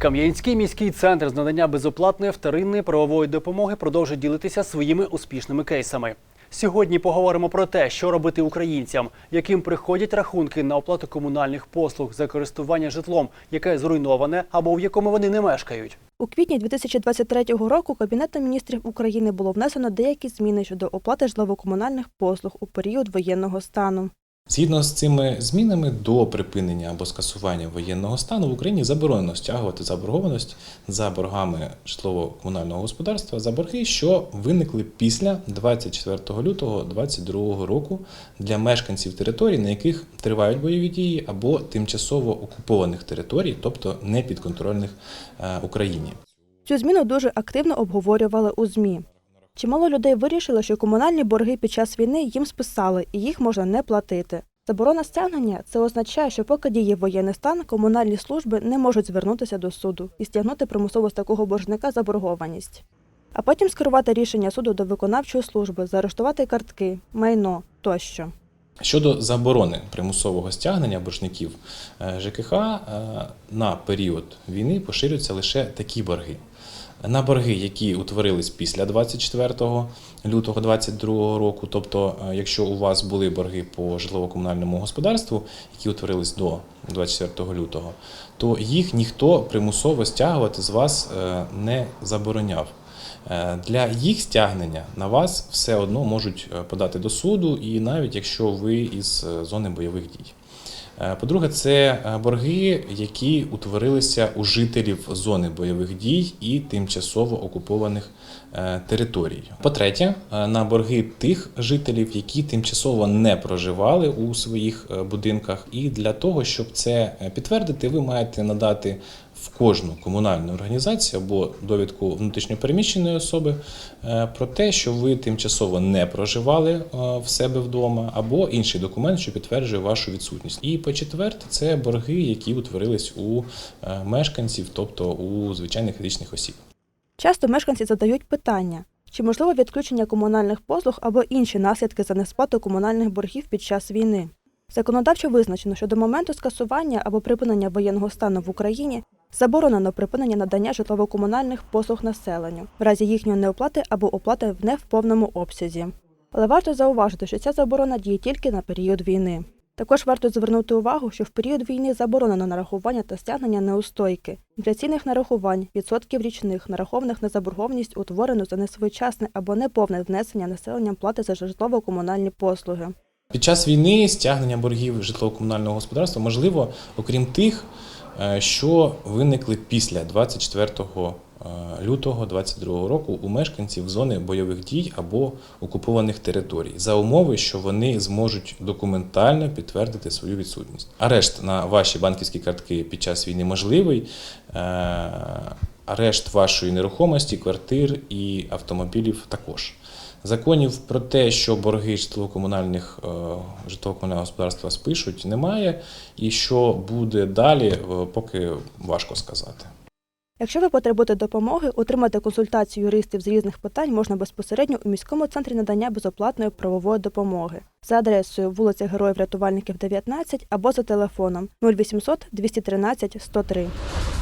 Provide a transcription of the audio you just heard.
Кам'янський міський центр з надання безоплатної вторинної правової допомоги продовжує ділитися своїми успішними кейсами. Сьогодні поговоримо про те, що робити українцям, яким приходять рахунки на оплату комунальних послуг за користування житлом, яке зруйноване або в якому вони не мешкають. У квітні 2023 року Кабінетом міністрів України було внесено деякі зміни щодо оплати житлово-комунальних послуг у період воєнного стану. Згідно з цими змінами, до припинення або скасування воєнного стану в Україні заборонено стягувати заборгованість за боргами житлово-комунального господарства за борги, що виникли після 24 лютого 2022 року для мешканців територій, на яких тривають бойові дії, або тимчасово окупованих територій, тобто непідконтрольних е, Україні. Цю зміну дуже активно обговорювали у ЗМІ. Чимало людей вирішили, що комунальні борги під час війни їм списали і їх можна не платити. Заборона стягнення це означає, що поки діє воєнний стан, комунальні служби не можуть звернутися до суду і стягнути примусово з такого боржника заборгованість. А потім скерувати рішення суду до виконавчої служби, заарештувати картки, майно тощо. Щодо заборони примусового стягнення боржників е, ЖКХ е, на період війни поширюються лише такі борги. На борги, які утворились після 24 лютого 2022 року, тобто, е, якщо у вас були борги по житлово-комунальному господарству, які утворились до 24 лютого, то їх ніхто примусово стягувати з вас е, не забороняв. Е, Для їх стягнення на вас все одно можуть подати до суду, і навіть якщо ви із зони бойових дій. Е, По-друге, це е, борги, які утворилися у жителів зони бойових дій і тимчасово окупованих е, територій. По-третє, на борги тих жителів, які тимчасово не проживали у своїх будинках. І для того, щоб це підтвердити, ви маєте надати в кожну комунальну організацію або довідку внутрішньопереміщеної особи е, про те, що ви тимчасово не проживали е, в себе вдома, або інший документ, що підтверджує вашу відсутність. І по-четверте, це борги, які утворились у е, мешканців, тобто у звичайних фізичних осіб. Часто мешканці задають питання, чи можливо відключення комунальних послуг або інші наслідки за несплату комунальних боргів під час війни. Законодавчо визначено, що до моменту скасування або припинення воєнного стану в Україні заборонено припинення надання житлово-комунальних послуг населенню в разі їхньої неоплати або оплати в не в повному обсязі. Але варто зауважити, що ця заборона діє тільки на період війни. Також варто звернути увагу, що в період війни заборонено нарахування та стягнення неустойки, інфляційних нарахувань, відсотків річних, нарахованих на заборгованість, утворену за несвоєчасне або неповне внесення населенням плати за житлово-комунальні послуги. Під час війни стягнення боргів житлово-комунального господарства можливо, окрім тих, що виникли після 24 е, лютого 2022 року у мешканців зони бойових дій або окупованих територій, за умови, що вони зможуть документально підтвердити свою відсутність. Арешт на ваші банківські картки під час війни можливий. е, Арешт вашої нерухомості, квартир і автомобілів також. Законів про те, що борги житлово-комунальних е, житлово-комунального господарства спишуть, немає. І що буде далі, е, поки важко сказати. Якщо ви потребуєте допомоги, отримати консультацію юристів з різних питань можна безпосередньо у міському центрі надання безоплатної правової допомоги за адресою вулиця Героїв Рятувальників 19 або за телефоном 0800 213 103.